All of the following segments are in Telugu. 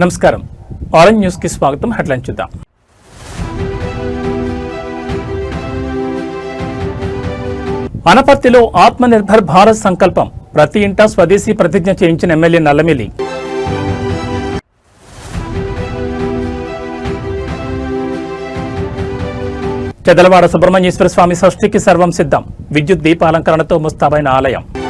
నమస్కారం. ఆరెంజ్ న్యూస్కి స్వాగతం. హెడ్లైన్ చూద్దాం. అనపర్తిలో ఆత్మనిర్భర్ భారత్ సంకల్పం. ప్రతి ఇంటా స్వదేశీ ప్రతిజ్ఞ చేయించిన ఎమ్మెల్యే నల్లమిలి. చెదలవాడ సుబ్రహ్మణ్యేశ్వర స్వామి షష్ఠికి సర్వం సిద్ధం. విద్యుత్ దీపాలంకరణతో ముస్తాబైన ఆలయం.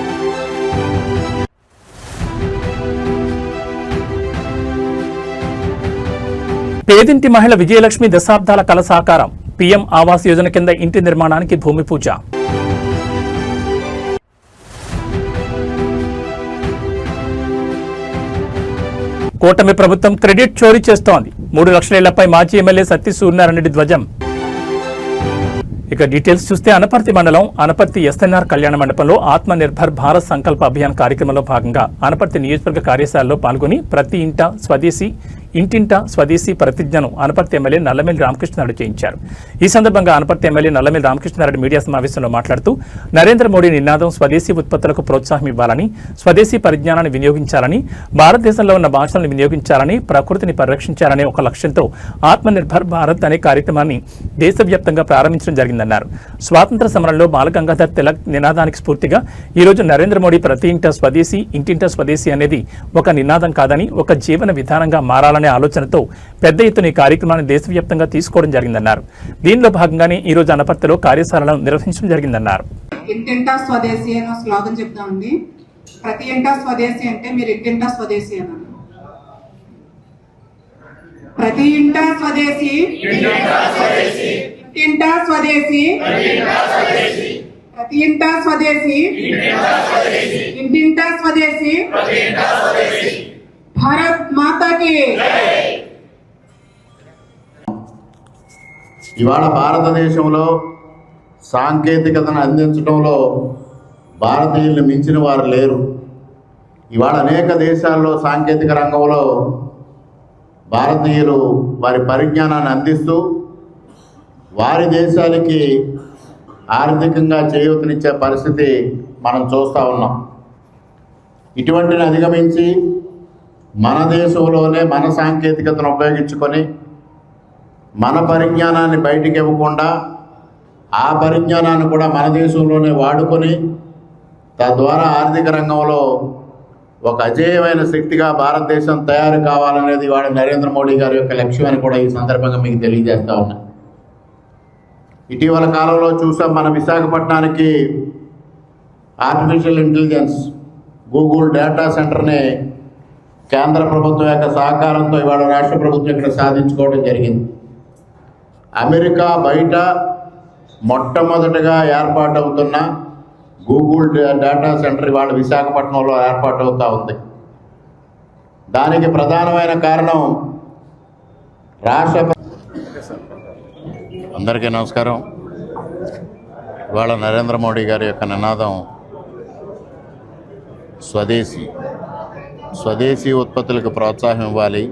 పేదింటి మహిళ విజయలక్ష్మి దశాబ్దాల కల సాకారం. పీఎం ఆవాస్ యోజన కింద ఇంటి నిర్మాణానికి భూమి పూజ. కూటమి ప్రభుత్వం క్రెడిట్ చోరీ చేస్తోంది. మూడు లక్షల ఇళ్ళపై మాజీ ఎమ్మెల్యే సత్య సూర్యనారాయణరెడ్డి ధ్వజం. ఇక డీటెయిల్స్ చూస్తే అనపర్తి మండలం అనపర్తి ఎస్ఎన్ఆర్ కళ్యాణ మండపంలో ఆత్మ నిర్భర్ భారత్ సంకల్ప అభియాన్ కార్యక్రమంలో భాగంగా అనపర్తి నియోజకవర్గ కార్యశాలలో పాల్గొని ప్రతి ఇంట స్వదేశీ ఇంటింట స్వదేశీ ప్రతిజ్ఞను అనపర్తి ఎమ్మెల్యే నల్లమేలి రామకృష్ణారెడ్డి చేయించారు. ఈ సందర్భంగా అనపర్తి ఎమ్మెల్యే నల్లమేలి రామకృష్ణారెడ్డి మీడియా సమావేశంలో మాట్లాడుతూ నరేంద్ర మోడీ నినాదం స్వదేశీ ఉత్పత్తులకు ప్రోత్సాహం ఇవ్వాలని స్వదేశీ పరిజ్ఞానాన్ని వినియోగించాలని భారతదేశంలో ఉన్న భాషలను వినియోగించాలని ప్రకృతిని పరిరక్షించాలనే ఒక లక్ష్యంతో ఆత్మనిర్భర్ భారత్ అనే కార్యక్రమాన్ని దేశవ్యాప్తంగా ప్రారంభించడం జరిగిందన్నారు. స్వాతంత్ర సమరంలో బాలగంగాధర్ తిలక్ నినాదానికి స్ఫూర్తిగా ఈ రోజు నరేంద్ర మోడీ ప్రతి ఇంట స్వదేశీ ఇంటింట స్వదేశీ అనేది ఒక నినాదం కాదని ఒక జీవన విధానంగా మారాలని ఆలోచనతో పెద్ద ఎత్తున ఈ కార్యక్రమాన్ని దేశవ్యాప్తంగా తీసుకోవడం జరిగిందన్నారు. దీనిలో భాగంగానే ఈ రోజు అనపర్తిలో కార్యశాలను నిర్వహించడం జరిగిందన్నారు. ఇంటింటా స్వదేశీ అని స్లోగన్ చెప్తామండి ప్రతి ఇంటా స్వదేశీ అంటే మీరు ఇంటింటా స్వదేశీ అన్నారు. ప్రతి ఇంటా స్వదేశీ ఇంటింటా స్వదేశీ ప్రతి ఇంటా స్వదేశీ ఇంటింటా స్వదేశీ భారత్ మాతాకి ఇవాళ భారతదేశంలో సాంకేతికతను అందించడంలో భారతీయులను మించిన వారు లేరు. ఇవాళ అనేక దేశాల్లో సాంకేతిక రంగంలో భారతీయులు వారి పరిజ్ఞానాన్ని అందిస్తూ వారి దేశాలకి ఆర్థికంగా చేయూతనిచ్చే పరిస్థితి మనం చూస్తూ ఉన్నాం. ఇటువంటిని అధిగమించి మన దేశంలోనే మన సాంకేతికతను ఉపయోగించుకొని మన పరిజ్ఞానాన్ని బయటికి ఇవ్వకుండా ఆ పరిజ్ఞానాన్ని కూడా మన దేశంలోనే వాడుకొని తద్వారా ఆర్థిక రంగంలో ఒక అజేయమైన శక్తిగా భారతదేశం తయారు కావాలనేది వాడు నరేంద్ర మోడీ గారి యొక్క లక్ష్యం అని కూడా ఈ సందర్భంగా మీకు తెలియజేస్తా ఉన్నా. ఇటీవల కాలంలో చూసాం మన విశాఖపట్నానికి ఆర్టిఫిషియల్ ఇంటెలిజెన్స్ గూగుల్ డేటా సెంటర్ని కేంద్ర ప్రభుత్వం యొక్క సహకారంతో ఇవాళ రాష్ట్ర ప్రభుత్వం ఇక్కడ సాధించుకోవడం జరిగింది. అమెరికా బయట మొట్టమొదటగా ఏర్పాటవుతున్న గూగుల్ డేటా సెంటర్ ఇవాళ విశాఖపట్నంలో ఏర్పాటవుతూ ఉంది. దానికి ప్రధానమైన కారణం రాష్ట్ర అందరికీ నమస్కారం. ఇవాళ నరేంద్ర మోడీ గారి యొక్క నినాదం స్వదేశీ. స్వదేశీ ఉత్పత్తులకు ప్రోత్సాహం ఇవ్వాలి.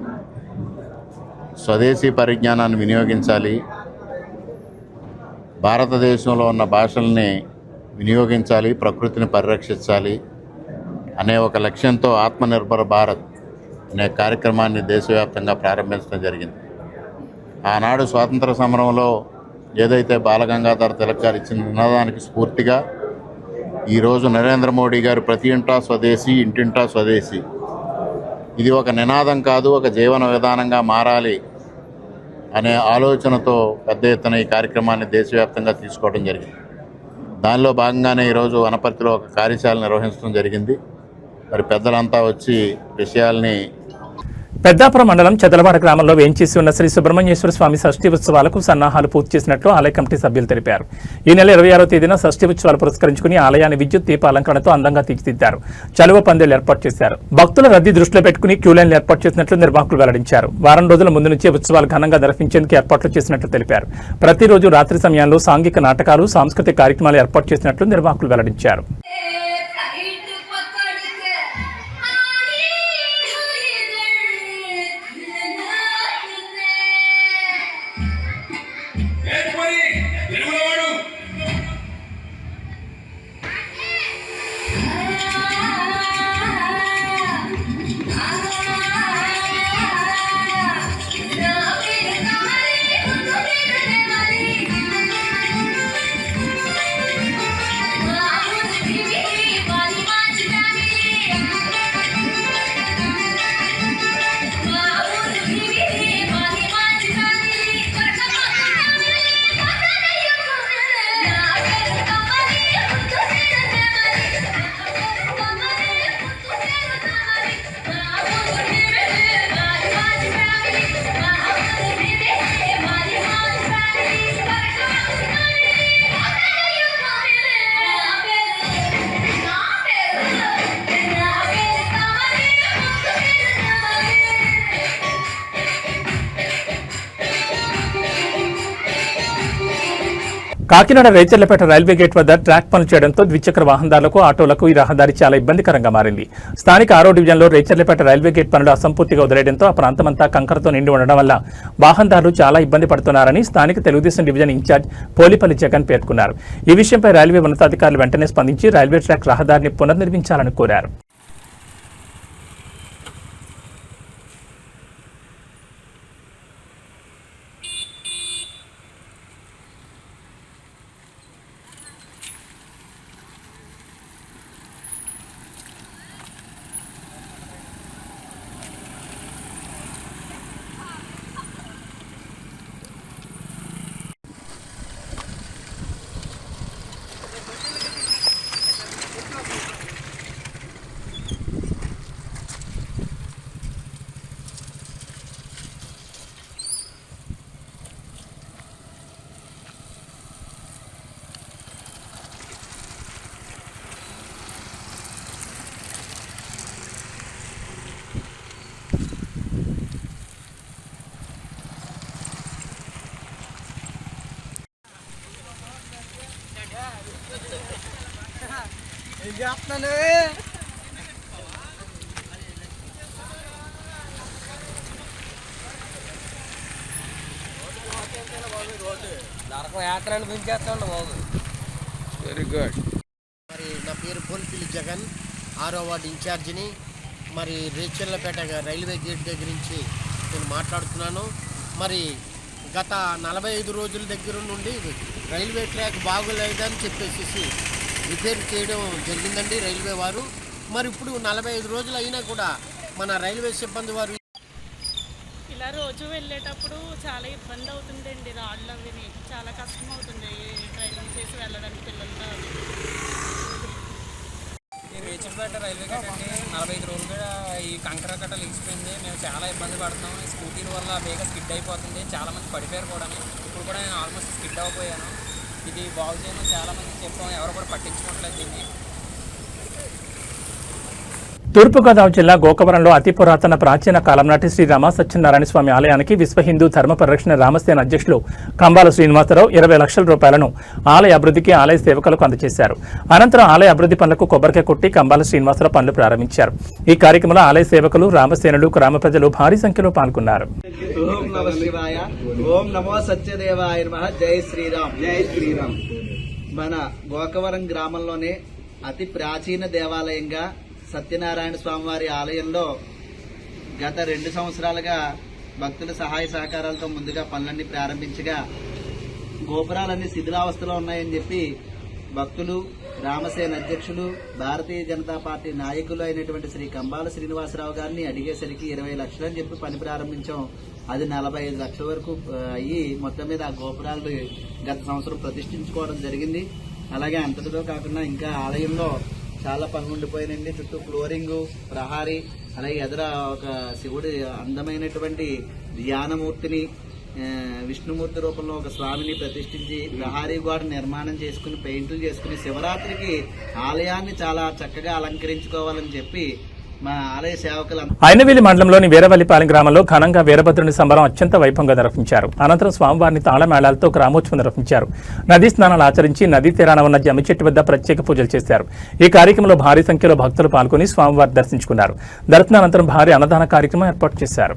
స్వదేశీ పరిజ్ఞానాన్ని వినియోగించాలి. భారతదేశంలో ఉన్న భాషల్ని వినియోగించాలి ప్రకృతిని పరిరక్షించాలి అనే ఒక లక్ష్యంతో ఆత్మనిర్భర భారత్ అనే కార్యక్రమాన్ని దేశవ్యాప్తంగా ప్రారంభించడం జరిగింది. ఆనాడు స్వాతంత్ర సమరంలో ఏదైతే బాలగంగాధర తిలక్ గారు ఇచ్చిన నినాదానికి స్ఫూర్తిగా ఈరోజు నరేంద్ర మోడీ గారు ప్రతి ఇంటా స్వదేశీ ఇంటింటా స్వదేశీ ఇది ఒక నినాదం కాదు ఒక జీవన విధానంగా మారాలి అనే ఆలోచనతో పెద్ద ఎత్తున ఈ కార్యక్రమాన్ని దేశవ్యాప్తంగా తీసుకోవడం జరిగింది. దానిలో భాగంగానే ఈరోజు వనపర్తిలో ఒక కార్యశాల నిర్వహించడం జరిగింది. మరి పెద్దలంతా వచ్చి విషయాల్ని పెద్దాపురం మండలం చెదలవాడ గ్రామంలో వేంచేసి ఉన్న శ్రీ సుబ్రహ్మణ్యేశ్వర స్వామి షష్ఠి ఉత్సవాలకు సన్నాహాలు పూర్తి చేసినట్లు ఆలయ కమిటీ సభ్యులు తెలిపారు. ఈ నెల ఇరవై ఆరో తేదీన షష్ఠి ఉత్సవాలు పురస్కరించుకుని ఆలయాన్ని విద్యుత్ దీప అలంకరణతో అందంగా తీర్చిదిద్దారు. చలువ పందేలు ఏర్పాటు చేశారు. భక్తుల రద్దీ దృష్టిలో పెట్టుకుని క్యూ లైన్లు ఏర్పాటు చేసినట్లు నిర్వాహకులు వెల్లడించారు. వారం రోజుల ముందు నుంచే ఉత్సవాలు ఘనంగా నిర్వహించేందుకు ఏర్పాట్లు చేసినట్లు తెలిపారు. ప్రతిరోజు రాత్రి సమయంలో సాంఘిక నాటకాలు సాంస్కృతిక కార్యక్రమాలు ఏర్పాటు చేసినట్లు నిర్వాహకులు వెల్లడించారు. కాకినాడ రేచర్లపేట రైల్వే గేట్ వద్ద ట్రాక్ పనులు చేయడంతో ద్విచక్ర వాహనదారులకు ఆటోలకు ఈ రహదారి చాలా ఇబ్బందికరంగా మారింది. స్థానిక ఆరో డివిజన్లో రేచర్లపేట రైల్వే గేట్ పనులు అసంపూర్తిగా వదిలేయడంతో ఆ ప్రాంతమంతా కంకరతో నిండి ఉండడం వల్ల వాహనదారులు చాలా ఇబ్బంది పడుతున్నారని స్థానిక తెలుగుదేశం డివిజన్ ఇన్ఛార్జ్ పోలిపల్లి జగన్ పేర్కొన్నారు. ఈ విషయంపై రైల్వే ఉన్నతాధికారులు వెంటనే స్పందించి రైల్వే ట్రాక్ రహదారిని పునర్నిర్మించాలని కోరారు. నరకం యాత్ర అనిపించేస్తాండి బాబు వెరీ గుడ్ మరి నా పేరు పోల్పిల్లి జగన్ ఆరో వార్డు ఇన్ఛార్జిని. మరి రేచర్లపేట రైల్వే గేట్ దగ్గర నుంచి నేను మాట్లాడుతున్నాను. మరి గత నలభై ఐదు రోజుల దగ్గర నుండి రైల్వే ట్రాక్ బాగోలేదని చెప్పేసి రిపేర్ చేయడం జరిగిందండి రైల్వే వారు. మరి ఇప్పుడు నలభై ఐదు రోజులు అయినా కూడా మన రైల్వే సిబ్బంది వారు ఇలా రోజు వెళ్ళేటప్పుడు చాలా ఇబ్బంది అవుతుందండి రాళ్ళు అవిని చాలా కష్టం అవుతుంది డ్రైవింగ్ చేసి వెళ్ళడానికి పిల్లలతో. రేచర్పేట రైల్వే గేట్ అంటే నలభై ఐదు రోజులుగా ఈ కంకర కట్ట లేచిపోయింది మేము చాలా ఇబ్బంది పడుతున్నాం. ఈ స్కూటీల వల్ల బేగా స్కిడ్ అయిపోతుంది. చాలా మంది పడిపోయారు కూడా ఇప్పుడు కూడా నేను ఆల్మోస్ట్ స్కిడ్ అవ్వబోయాను. ఇది బాగు చేయడం చాలా మంది ఎవరు కూడా పట్టించుకోవట్లేదు దీన్ని. తూర్పుగోదావరి జిల్లా గోకవరంలో అతి పురాతన ప్రాచీన కాలం నాటి శ్రీ రామ సత్యనారాయణ స్వామి ఆలయానికి విశ్వ హిందూ ధర్మ పరిరక్షణ రామసేన అధ్యక్షులు కంబాల శ్రీనివాసరావు ఇరవై లక్షల రూపాయలను ఆలయ అభివృద్ధికి ఆలయ సేవకులకు అందజేశారు. అనంతరం ఆలయ అభివృద్ధి పనులకు కొబ్బరికాయ కొట్టి కంబాల శ్రీనివాసరావు పనులు ప్రారంభించారు. ఈ కార్యక్రమంలో ఆలయ సేవకులు రామసేనులు గ్రామ ప్రజలు భారీ సంఖ్యలో పాల్గొన్నారు. ఓం నమ శివాయ. ఓం నమో సత్యదేవాయ నమ. జై శ్రీరామ్. జై శ్రీరామ్. మన గోకవరం గ్రామంలోనే అతి ప్రాచీన దేవాలయంగా సత్యనారాయణ స్వామివారి ఆలయంలో గత రెండు సంవత్సరాలుగా భక్తుల సహాయ సహకారాలతో ముందుగా పనులన్నీ ప్రారంభించగా గోపురాలన్నీ శిథిలావస్థలో ఉన్నాయని చెప్పి భక్తులు రామసేన అధ్యక్షులు భారతీయ జనతా పార్టీ నాయకులు అయినటువంటి శ్రీ కంబాల శ్రీనివాసరావు గారిని అడిగేసరికి ఇరవై లక్షలు అని చెప్పి పని ప్రారంభించాం. అది నలభై ఐదు లక్షల వరకు అయ్యి మొత్తం మీద ఆ గోపురాలు గత సంవత్సరం ప్రతిష్ఠించుకోవడం జరిగింది. అలాగే అంతటితో కాకుండా ఇంకా ఆలయంలో చాలా పనులు ఉండిపోయినండి చుట్టూ ఫ్లోరింగ్ ప్రహారీ అలాగే ఎదుర ఒక శివుడి అందమైనటువంటి ధ్యానమూర్తిని విష్ణుమూర్తి రూపంలో ఒక స్వామిని ప్రతిష్ఠించి ప్రహారీ గోడ నిర్మాణం చేసుకుని పెయింట్లు చేసుకుని శివరాత్రికి ఆలయాన్ని చాలా చక్కగా అలంకరించుకోవాలని చెప్పి అయినవేలి మండలంలోని వీరవల్లిపాలెం గ్రామంలో ఘనంగా వీరభద్రుని సంబరం అత్యంత వైభవంగా నిర్వహించారు. అనంతరం స్వామివారిని తాళమేళాలతో గ్రామోత్సవం నిర్వహించారు. నదీ స్నానాలు ఆచరించి నదీ తీరాన ఉన్న జమ్మి చెట్టు వద్ద ప్రత్యేక పూజలు చేశారు. ఈ కార్యక్రమంలో భారీ సంఖ్యలో భక్తులు పాల్గొని స్వామివారి దర్శించుకున్నారు. దర్శనానంతరం భారీ అన్నదాన కార్యక్రమం ఏర్పాటు చేశారు.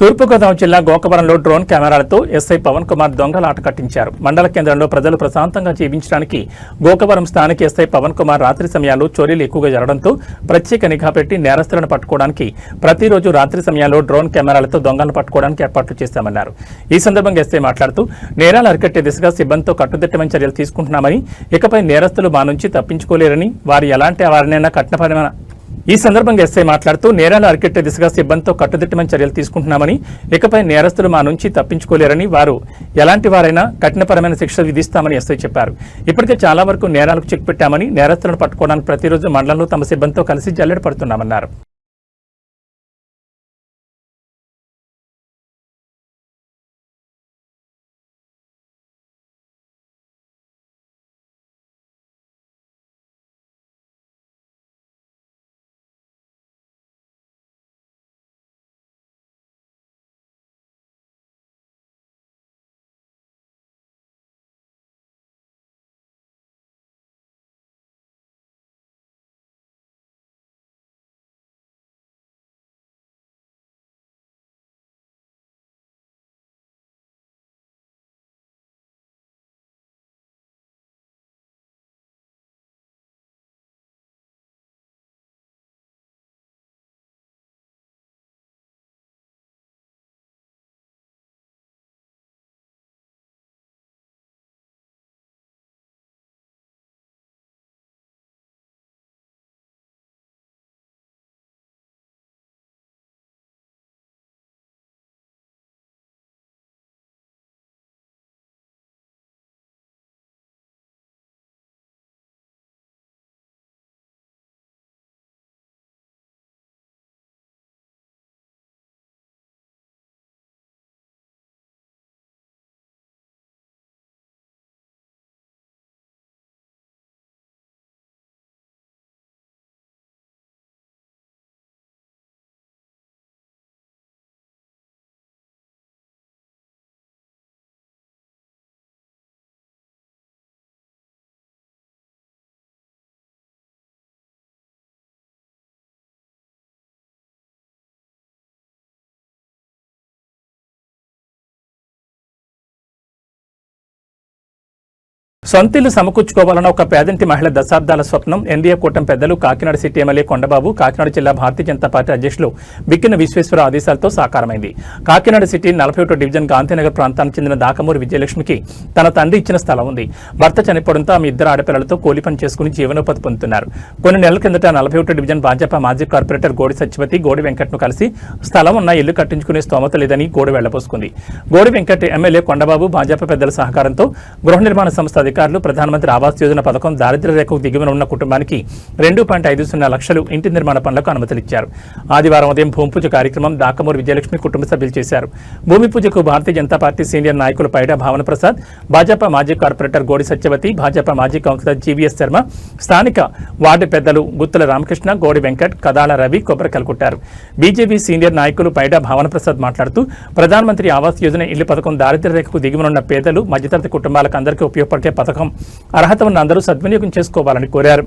తూర్పుగోదావరి జిల్లా గోకవరంలో డ్రోన్ కెమెరాలతో ఎస్ఐ పవన్ కుమార్ దొంగల ఆట కట్టించారు. మండల కేంద్రంలో ప్రజలు ప్రశాంతంగా జీవించడానికి గోకవరం స్థానిక ఎస్ఐ పవన్ కుమార్ రాత్రి సమయాల్లో చోరీలు ఎక్కువగా జరగడంతో ప్రత్యేక నిఘా పెట్టి నేరస్తులను పట్టుకోవడానికి ప్రతిరోజు రాత్రి సమయాల్లో డ్రోన్ కెమెరాలతో దొంగలను పట్టుకోవడానికి ఏర్పాట్లు చేశామన్నారు. ఈ సందర్భంగా ఎస్ఐ మాట్లాడుతూ నేరాలు అరికట్టే దిశగా సిబ్బందితో కట్టుదిట్టమైన చర్యలు తీసుకుంటున్నామని ఇకపై నేరస్తులు మా నుంచి తప్పించుకోలేరని వారు ఎలాంటి వారినైనా కఠినపరమైన ఈ సందర్భంగా ఎస్ఐ మాట్లాడుతూ నేరాలు అరికెట్టే దిశగా సిబ్బందితో కట్టుదిట్టమైన చర్యలు తీసుకుంటున్నామని ఇకపై నేరస్తులు మా నుంచి తప్పించుకోలేరని వారు ఎలాంటి వారైనా కఠినపరమైన శిక్ష విధిస్తామని ఎస్ఐ చెప్పారు. ఇప్పటికే చాలా వరకు నేరాలకు చెక్ పెట్టామని నేరస్తులను పట్టుకోవడానికి ప్రతిరోజు మండలంలో తమ సిబ్బందితో కలిసి జల్లెడ పడుతున్నామన్నారు. సొంతిల్లు సమకూర్చుకోవాలన్న ఒక పేదంటి మహిళ దశాబ్దాల స్వప్నం ఎన్డీఏ కూటమి పెద్దలు కాకినాడ సిటీ ఎమ్మెల్యే కొండబాబు కాకినాడ జిల్లా భారతీయ జనతా పార్టీ అధ్యక్షులు బిక్కిన విశ్వేశ్వర ఆదేశాలతో సాకారమైంది. కాకినాడ సిటీ నలభై ఒకటో డివిజన్ గాంధీనగర్ ప్రాంతానికి చెందిన దాకమూరి విజయలక్ష్మికి తన తండ్రి ఇచ్చిన స్థలం ఉంది. భర్త చనిపోవడంతో ఆమె ఇద్దరు ఆడపిల్లలతో కూలి పని చేసుకుని జీవనోపాధి పొందుతున్నారు. కొన్ని నెలల కిందట నలభై ఒకటో డివిజన్ భాజపా మాజీ కార్పొరేటర్ గోడి సత్యవతి గోడి వెంకట్ను కలిసి స్థలం ఉన్న ఇల్లు కట్టించుకునే స్తోమత లేదని గోడి వెళ్ళబోసుకుంది. గోడి వెంకట్ ఎమ్మెల్యే కొండబాబు భాజపా పెద్దల సహకారంతో గృహ నిర్మాణ సంస్థ అధికారులు ప్రధానమంత్రి ఆవాస్ యోజన పథకం దారిద్ర్య రేఖకు దిగువన ఉన్న కుటుంబానికి రెండు పాయింట్ ఐదు సున్నా లక్షలు ఇంటి నిర్మాణ పనులకు అనుమతులిచ్చారు ఆదివారం ఉదయం భూమి పూజ కార్యక్రమం దాకమూరు విజయలక్ష్మి కుటుంబ సభ్యులు చేశారు. భూమి పూజకు భారతీయ జనతా పార్టీ సీనియర్ నాయకులు పైడా భావన ప్రసాద్ భాజపా మాజీ కార్పొరేటర్ గోడి సత్యవతి భాజపా మాజీ కౌన్సిలర్ జీవీఎస్ శర్మ స్థానిక వార్డు పెద్దలు గుత్తుల రామకృష్ణ గోడి వెంకట్ కదాల రవి కొబ్బరికలు కొట్టారు బీజేపీ సీనియర్ నాయకులు పైడా భావన ప్రసాద్ మాట్లాడుతూ ప్రధానమంత్రి ఆవాస్ యోజన ఇల్లు పథకం దారిద్ర్య రేఖకు దిగువనున్న పేదలు మధ్యతరగతి కుటుంబాలకు అందరికీ ఉపయోగపడే పథకం. అర్హత ఉన్న అందరూ సద్వినియోగం చేసుకోవాలని కోరారు.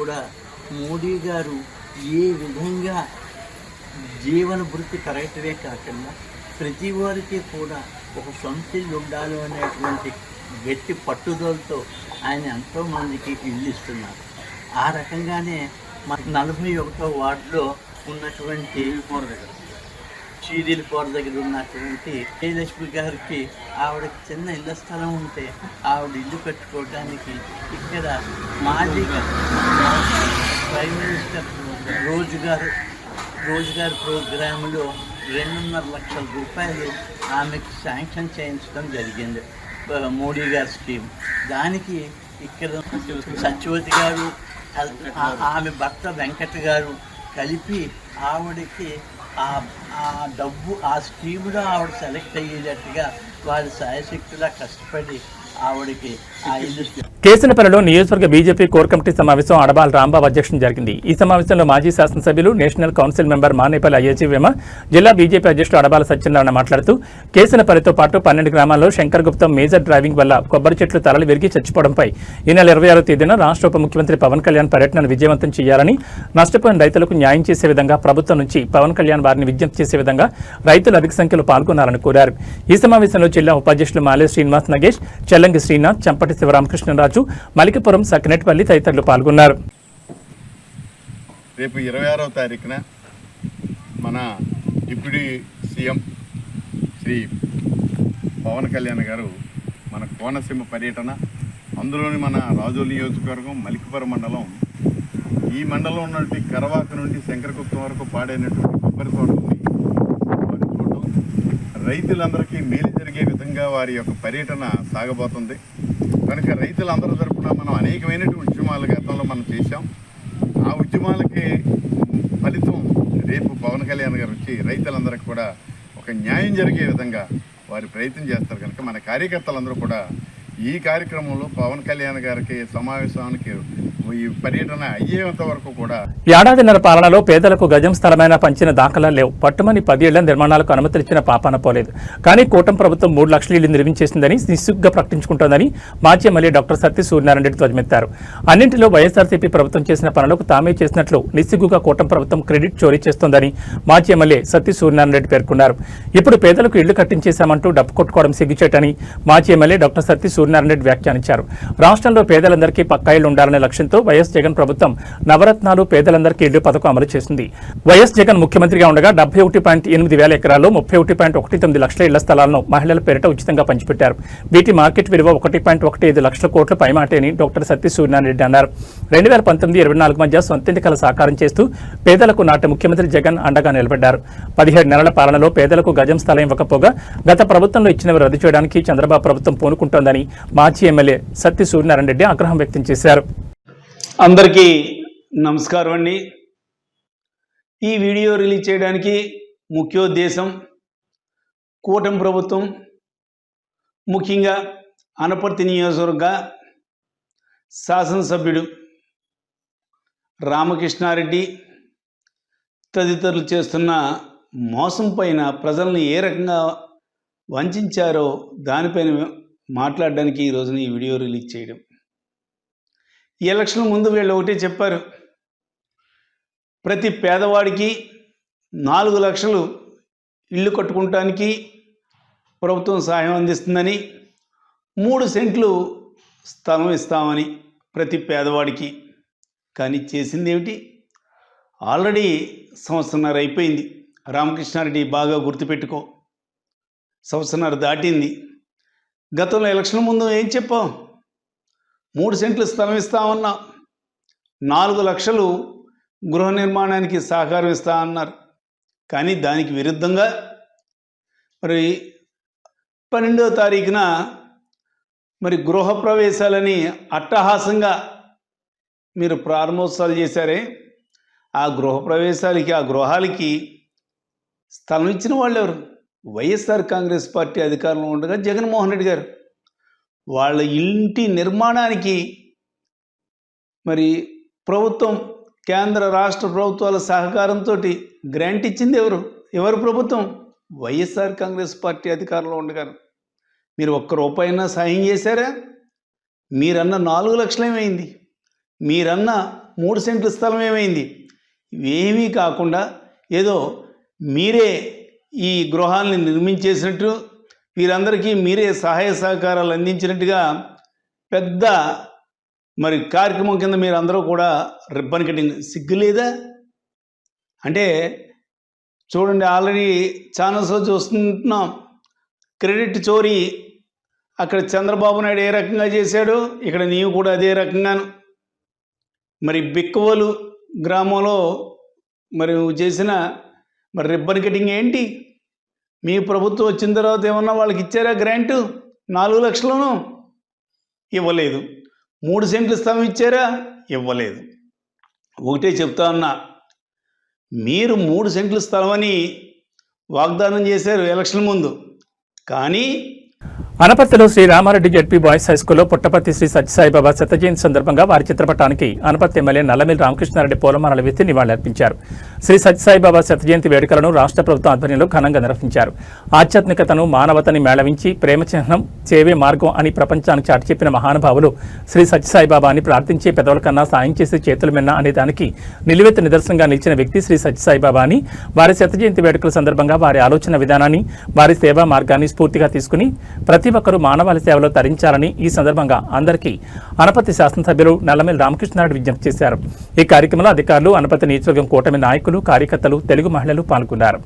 కూడా మోడీ గారు ఏ విధంగా జీవన వృత్తి కరెక్ట్వే కాకుండా ప్రతి వారికి కూడా ఒక సొంత ఇల్లు ఉండాలి అనేటువంటి గట్టి పట్టుదలతో ఆయన ఎంతోమందికి ఇల్లు ఇస్తున్నారు. ఆ రకంగానే మన నలభై ఒకటో వార్డులో ఉన్నటువంటి చీరీలపూర దగ్గర ఉన్నటువంటి జయలక్ష్మి గారికి ఆవిడకి చిన్న ఇళ్ళ స్థలం ఉంటే ఆవిడ ఇల్లు కట్టుకోవడానికి ఇక్కడ మాజీ ప్రైమ్ మినిస్టర్ రోజుగారు రోజుగారు ప్రోగ్రాంలో రెండున్నర లక్షల రూపాయలు ఆమెకు శాంక్షన్ చేయించడం జరిగింది. మోడీ గారి స్కీమ్. దానికి ఇక్కడ సత్యవతి గారు ఆమె భర్త వెంకట గారు కలిపి ఆవిడకి ఆ ఆ డబ్బు ఆ స్కీమ్లో ఆవిడ సెలెక్ట్ అయ్యేటట్టుగా వారి సాయశక్తులా కష్టపడి ఆవిడకి కేసునపల్లిలో నియోజకవర్గ బీజేపీ కోర్ కమిటీ సమావేశం అడబాల్ రాంబాబు అధ్యక్షం జరిగింది. ఈ సమావేశంలో మాజీ శాసనసభ్యులు national council member Manepalli Ayyaji Vema జిల్లా బీజేపీ అధ్యక్షుడు అడబాల సత్యనారాయణ మాట్లాడుతూ కేసునపల్లితో పాటు పన్నెండు గ్రామాల్లో శంకర్ గుప్తం మేజర్ డ్రైవింగ్ వల్ల కొబ్బరి చెట్లు తలలు విరిగి చచ్చిపోవడంపై ఈ నెల ఇరవై ఆరో తేదీన రాష్ట్ర ఉప ముఖ్యమంత్రి పవన్ కళ్యాణ్ పర్యటనను విజయవంతం చేయాలని నష్టపోయిన రైతులకు న్యాయం చేసే విధంగా ప్రభుత్వం నుంచి పవన్ కళ్యాణ్ వారిని విజ్ఞప్తి చేసే విధంగా రైతులు అధిక సంఖ్యలో పాల్గొనాలని కోరారు. ఈ సమావేశంలో జిల్లా ఉపాధ్యక్షులు మాలే శ్రీనివాస్ నగేష్ చెల్లంగి శ్రీనాథ్ చంపటి శివరామకృష్ణరాజు మలికిపురం సకినేట్పల్లి తదితరులు పాల్గొన్నారు. రేపు ఇరవై ఆరవ తారీఖున మన డిప్యూటీ సీఎం శ్రీ పవన్ కళ్యాణ్ గారు మన కోనసీమ పర్యటన అందులోని మన రాజోలు నియోజకవర్గం మలికిపురం మండలం. ఈ మండలం ఉన్నటువంటి కరవాక నుండి శంకరగుప్తం వరకు పాడైనటువంటి కొబ్బరి తోటల్ని చూడటం రైతులందరికీ మేలు జరిగే విధంగా వారి యొక్క పర్యటన సాగబోతుంది. కనుక రైతులందరి తరపున మనం అనేకమైనటువంటి ఉద్యమాలు గతంలో మనం చేశాం. ఆ ఉద్యమాలకి ఫలితం రేపు పవన్ కళ్యాణ్ గారు వచ్చి రైతులందరికీ కూడా ఒక న్యాయం జరిగే విధంగా వారి ప్రయత్నం చేస్తారు. కనుక మన కార్యకర్తలందరూ కూడా ఈ కార్యక్రమంలో పవన్ కళ్యాణ్ గారికి సమావేశానికి ఈ పర్యటన అయ్యేంత వరకు కూడా ఏడాదిన్నర పాలనలో పేదలకు గజం స్థలమైన పంచిన దాఖలా లేవు. పట్టుమని పదేళ్ళ నిర్మాణాలకు అనుమతిచ్చిన పాపాన పోలేదు. కానీ కూటమి ప్రభుత్వం మూడు లక్షల ఇళ్ళు నిర్మించేసిందని నిస్సుగ్గా ప్రకటించుకుంటోందని మాజీ ఎమ్మెల్యే డాక్టర్ సత్య సూర్యనారాయణ రెడ్డి ధ్వజమెత్తారు. అన్నింటిలో వైఎస్ఆర్సీపీ ప్రభుత్వం చేసిన పనులకు తామే చేసినట్లు నిస్సిగ్గుగా కూటమి ప్రభుత్వం క్రెడిట్ చోరీ చేస్తోందని మాజీ ఎమ్మెల్యే సత్య సూర్యనారాయణ రెడ్డి పేర్కొన్నారు. ఇప్పుడు పేదలకు ఇళ్ళు కట్టించేశామంటూ డప్పు కొట్టుకోవడం సిగ్గుచేటని మాజీ ఎమ్మెల్యే డాక్టర్ సత్య సూర్యనారాయణ రెడ్డి వ్యాఖ్యానించారు. రాష్ట్రంలో పేదలందరికీ పక్కా ఇళ్ళు ఉండాలనే లక్ష్యంతో వైఎస్ జగన్ ప్రభుత్వం నవరత్నాలు పేదలందరికీ ఇళ్ళు పథకం అమలు చేసింది. వైఎస్ జగన్ ముఖ్యమంత్రిగా ఉండగా డెబ్బై ఒకటి పాయింట్ ఎనిమిది వేల ఎకరాల్లో ముప్పై ఒకటి పాయింట్ ఒకటి తొమ్మిది లక్షల ఇళ్ళ స్థలాలను మహిళల పేరిట ఉచితంగా పంచిపెట్టారు. వీటి మార్కెట్ విలువ ఒకటి పాయింట్ ఒకటి ఐదు లక్షల కోట్ల పైమాటే అని డాక్టర్ సత్య సూర్యనారాయణ అన్నారు. రెండు వేల పంతొమ్మిది ఇరవై నాలుగు మధ్య సొంత ఎన్నికల సాకారం చేస్తూ పేదలకు నాటి ముఖ్యమంత్రి జగన్ అండగా నిలబడ్డారు. పదిహేడు నెలల పాలనలో పేదలకు గజం స్థలం ఇవ్వకపోగా గత ప్రభుత్వంలో ఇచ్చినవి రద్దు చేయడానికి చంద్రబాబు ప్రభుత్వం పూనుకుంటోందని మాజీ ఎమ్మెల్యే సత్య సూర్యనారాయణ రెడ్డి ఆగ్రహం వ్యక్తం చేశారు. అందరికీ నమస్కారం అండి. ఈ వీడియో రిలీజ్ చేయడానికి ముఖ్యోద్దేశం కూటమి ప్రభుత్వం ముఖ్యంగా అనపర్తి నియోజకవర్గ శాసనసభ్యుడు రామకృష్ణారెడ్డి తదితరులు చేస్తున్న మోసం పైన ప్రజల్ని ఏ రకంగా వంచారో దానిపైన మాట్లాడడానికి ఈ రోజున ఈ వీడియో రిలీజ్ చేయడం. ఈ ఎలక్షన్ ముందు వీళ్ళు ఒకటే చెప్పారు. ప్రతి పేదవాడికి నాలుగు లక్షలు ఇల్లు కట్టుకుంటానికి ప్రభుత్వం సహాయం అందిస్తుందని మూడు సెంట్లు స్థలం ఇస్తామని ప్రతి పేదవాడికి. కానీ చేసింది ఏమిటి ఆల్రెడీ సంవత్సరన్నర అయిపోయింది. రామకృష్ణారెడ్డి బాగా గుర్తుపెట్టుకో. సంవత్సరన్నర దాటింది. గతంలో ఎలక్షన్ ముందు ఏం చెప్పాం? మూడు సెంట్లు స్థలం ఇస్తా ఉన్నా. నాలుగు లక్షలు గృహ నిర్మాణానికి సహకారం ఇస్తా అన్నారు. కానీ దానికి విరుద్ధంగా మరి పన్నెండో తారీఖున మరి గృహప్రవేశాలని అట్టహాసంగా మీరు ప్రారంభోత్సవాలు చేశారే. ఆ గృహప్రవేశాలకి ఆ గృహాలకి స్థలం ఇచ్చిన వాళ్ళు ఎవరు వైఎస్ఆర్ కాంగ్రెస్ పార్టీ అధికారంలో ఉండగా జగన్మోహన్ రెడ్డి గారు. వాళ్ళ ఇంటి నిర్మాణానికి మరి ప్రభుత్వం కేంద్ర రాష్ట్ర ప్రభుత్వాల సహకారంతో గ్రాంట్ ఇచ్చింది ఎవరు? ఎవరు ప్రభుత్వం? వైఎస్ఆర్ కాంగ్రెస్ పార్టీ అధికారంలో ఉండగాను. మీరు ఒక్క రూపాయినా సాయం చేశారా? మీరన్న నాలుగు లక్షలు ఏమైంది? మీరన్న మూడు సెంట్ల స్థలం ఏమైంది? ఇవేమీ కాకుండా ఏదో మీరే ఈ గృహాలని నిర్మించేసినట్టు వీరందరికీ మీరే సహాయ సహకారాలు అందించినట్టుగా పెద్ద మరి కార్యక్రమం కింద మీరు అందరూ కూడా రిబ్బన్ కటింగ్ సిగ్గులేదా? అంటే చూడండి ఆల్రెడీ ఛానల్స్లో చూస్తున్నాం క్రెడిట్ చోరీ. అక్కడ చంద్రబాబు నాయుడు ఏ రకంగా చేశాడు? ఇక్కడ నీవు కూడా అదే రకంగాను. మరి బిక్కవోలు గ్రామంలో మరి నువ్వు చేసిన మరి రిబ్బన్ కటింగ్ ఏంటి? మీ ప్రభుత్వం వచ్చిన తర్వాత ఏమన్నా వాళ్ళకి ఇచ్చారా గ్రాంటు? నాలుగు లక్షలను? ఇవ్వలేదు. మూడు సెంట్లు స్థలం ఇచ్చారా? ఇవ్వలేదు. ఒకటే చెప్తా ఉన్నా మీరు మూడు సెంట్లు స్థలం అని వాగ్దానం చేశారు ఎలక్షన్ ముందు. కానీ అనపర్తిలో శ్రీ రామారెడ్డి జడ్పీ బాయ్స్ హైస్కూల్లో పుట్టపర్తి శ్రీ సత్యసాయిబాబా శత జయంతి సందర్భంగా వారి చిత్రపటానికి అనపర్తి ఎమ్మెల్యే నల్లమిల్లి రామకృష్ణారెడ్డి పూలమాలలు వేసి నివాళులర్పించారు. శ్రీ సత్యసాయిబాబా శత జయంతి వేడుకలను రాష్ట్ర ప్రభుత్వం ఆధ్వర్యంలో ఘనంగా నిర్వహించారు. ఆధ్యాత్మికతను మానవతని మేళవించి ప్రేమ చిహ్నం చేవే మార్గం అని ప్రపంచానికి చాటి చెప్పిన మహానుభావులు శ్రీ సత్యసాయిబాబా అని ప్రార్థించే పెదవుల కన్నా సాయం చేసే చేతులు మిన్న అనే దానికి నిలువెత్త నిదర్శనంగా నిలిచిన వ్యక్తి శ్రీ సత్యసాయిబాబా అని వారి శత జయంతి వేడుకల సందర్భంగా వారి ఆలోచన విధానాన్ని వారి సేవా మార్గాన్ని స్ఫూర్తిగా తీసుకుని ప్రతి ఒక్కరూ మానవాళి సేవలో తరించాలని ఈ సందర్భంగా అందరికీ అనపతి శాసనసభ్యులు నల్లమల్లి రామకృష్ణారెడ్డి విజ్ఞప్తి చేశారు. ఈ కార్యక్రమంలో అధికారులు అనపతి నియోజకవర్గం కూటమి నాయకులు కార్యకర్తలు తెలుగు మహిళలు పాల్గొన్నారు.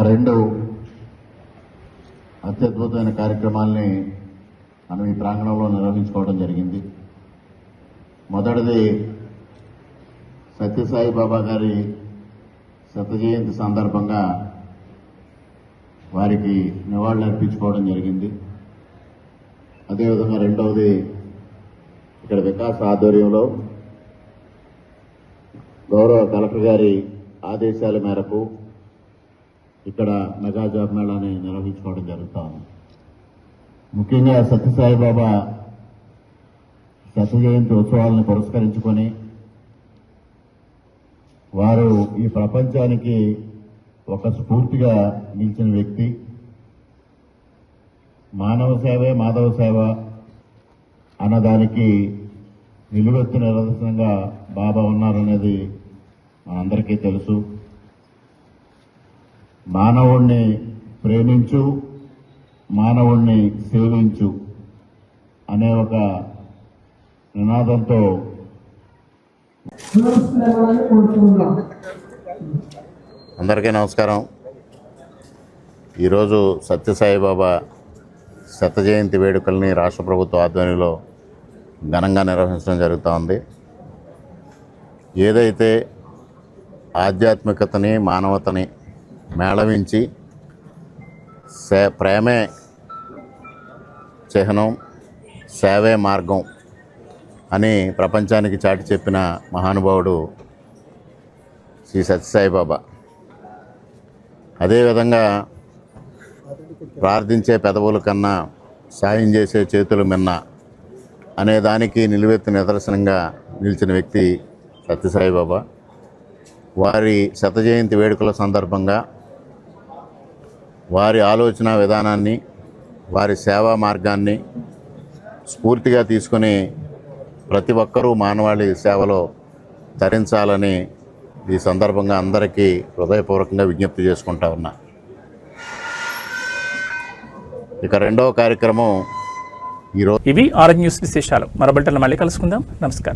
రెండు అత్యద్భుతమైన కార్యక్రమాల్ని మనం ఈ ప్రాంగణంలో నిర్వహించుకోవడం జరిగింది. మొదటిది సత్యసాయి బాబా గారి శత జయంతి సందర్భంగా వారికి నివాళులు అర్పించుకోవడం జరిగింది. అదేవిధంగా రెండవది ఇక్కడ వికాస్ ఆధ్వర్యంలో గౌరవ కలెక్టర్ గారి ఆదేశాల మేరకు ఇక్కడ మెగా జాబ్ మేళాని నిర్వహించుకోవడం జరుగుతూ ఉంది ముఖ్యంగా సత్యసాయిబాబా శత జయంతి ఉత్సవాలను పురస్కరించుకొని వారు ఈ ప్రపంచానికి ఒక స్ఫూర్తిగా నిలిచిన వ్యక్తి. మానవ సేవే మాధవ సేవ అన్నదానికి నిలువెత్తు నిరసనంగా బాబా ఉన్నారనేది మనందరికీ తెలుసు. మానవుణ్ణి ప్రేమించు మానవుణ్ణి సేవించు అనే ఒక నినాదంతో అందరికీ నమస్కారం. ఈరోజు సత్యసాయిబాబా శత జయంతి వేడుకల్ని రాష్ట్ర ప్రభుత్వ ఆధ్వర్యంలో ఘనంగా నిర్వహించడం జరుగుతూ ఉంది. ఏదైతే ఆధ్యాత్మికతని మానవతని మేళవించి సే ప్రేమే చిహ్నం సేవే మార్గం అని ప్రపంచానికి చాటి చెప్పిన మహానుభావుడు శ్రీ సత్యసాయిబాబా. అదేవిధంగా ప్రార్థించే పెదవుల కన్నా సాయం చేసే చేతులు మిన్న అనే దానికి నిలువెత్తు నిదర్శనంగా నిలిచిన వ్యక్తి సత్యసాయిబాబా. వారి శత జయంతి వేడుకల సందర్భంగా వారి ఆలోచన విధానాన్ని వారి సేవా మార్గాన్ని స్ఫూర్తిగా తీసుకుని ప్రతి ఒక్కరూ మానవాళి సేవలో తరించాలని ఈ సందర్భంగా అందరికీ హృదయపూర్వకంగా విజ్ఞప్తి చేసుకుంటా ఉన్నా. ఇక రెండవ కార్యక్రమం ఈరోజు ఇవి ఆరెంజ్ న్యూస్ విశేషాలు. మరో మళ్ళీ కలుసుకుందాం. నమస్కారం.